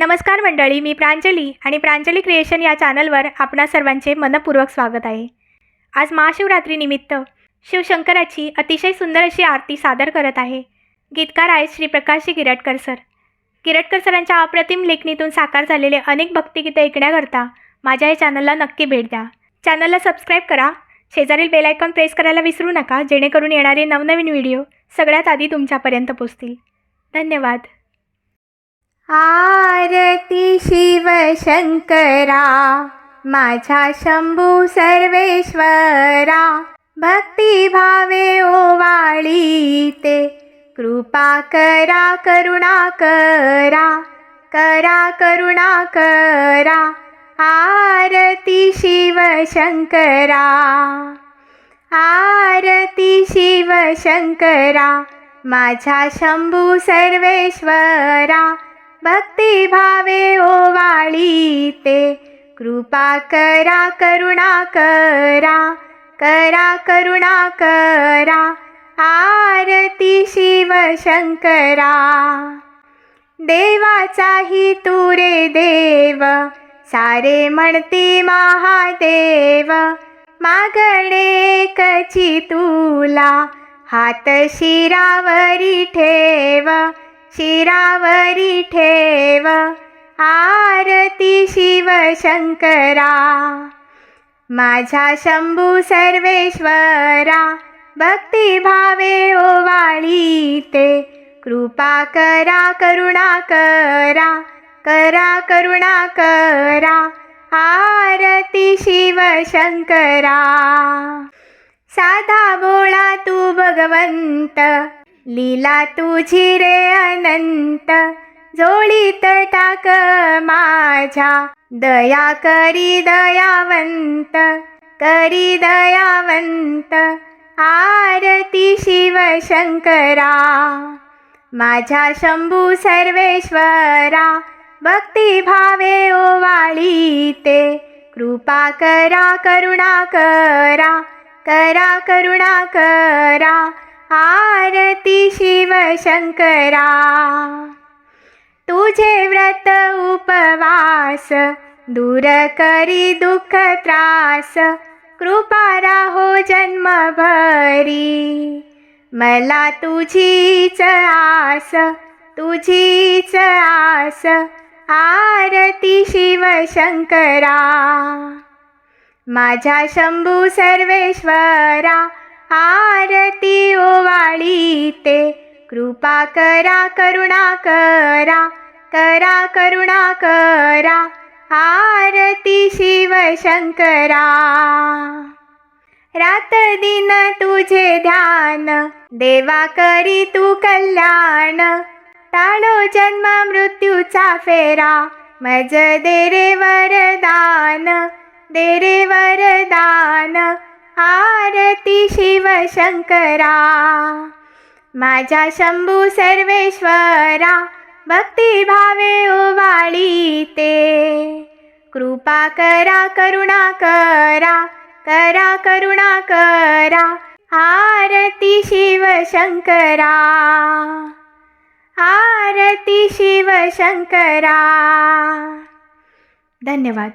नमस्कार मंडळी मी प्रांजली आणि प्रांजली क्रिएशन या चॅनलवर आपणा सर्वांचे मनपूर्वक स्वागत आहे. आज महाशिवरात्रीनिमित्त शिवशंकराची अतिशय सुंदर अशी आरती सादर करत आहे. गीतकार आहेत श्री प्रकाशजी गिरटकर सर. गिरटकर सरांच्या अप्रतिम लेखणीतून साकार झालेले अनेक भक्तिगीतं ऐकण्याकरता माझ्या या चॅनलला नक्की भेट द्या. चॅनलला सबस्क्राईब करा. शेजारील बेलायकॉन प्रेस करायला विसरू नका जेणेकरून येणारे नवनवीन व्हिडिओ सगळ्यात आधी तुमच्यापर्यंत पोचतील. धन्यवाद. आरती शिवशंकरा माझा शंभू सर्वेश्वरा. भक्तिभावे ओवाळी ते कृपा करा करुणा करा करा करुणा करा. आरती शिवशंकरा आरती शिवशंकरा माझा शंभू सर्वेश्वरा. भक्तिभावे ओवाळी ते. कृपा करा करुणा करा करा करुणा करा. आरती शिव शंकरा. देवाचाही तू रे देव सारे म्हणती महादेव. मागणे कची तुला हात शिरावरी ठेव. शिरावरी ठेव आरती शिवशंकरा. माझा शंभू सर्वेश्वरा भक्तिभावे ओवाळी ते. कृपा करा करुणा करा करा करुणा करा आरती शिवशंकरा. साधा बोळा तू भगवंत लीला तुझी रे अनंत जोळीत टाक माझ्या. दया करी दयावंत करी दयावंत आरती शिवशंकरा माझ्या शंभू सर्वेश्वरा भक्तिभावे ओवाळी ते कृपा करा करुणा करा करा करुणा करा. आरती शिवशंकरा तुझे व्रत उपवास दूर करी दुःख त्रास कृपा राहो जन्मभरी. मला तुझीच आस तुझीच आस आरती शिवशंकरा. माझ्या शंभू सर्वेश्वरा आरती ओवाळी ते. कृपा करा करुणा करा करा करुणा करा. आरती शिवशंकरा. रात दिन तुझे ध्यान देवा करी तू कल्याण. टाळो जन्म मृत्यूचा फेरा मज दे रे वरदान दे रे वरदान. आरती शिवशंकरा माझ्या शंभू सर्वेश्वरा भक्तिभावे ओवाळी ते. कृपा करा करुणा करा करा करुणा करा आरती शिवशंकरा आरती शिवशंकरा धन्यवाद.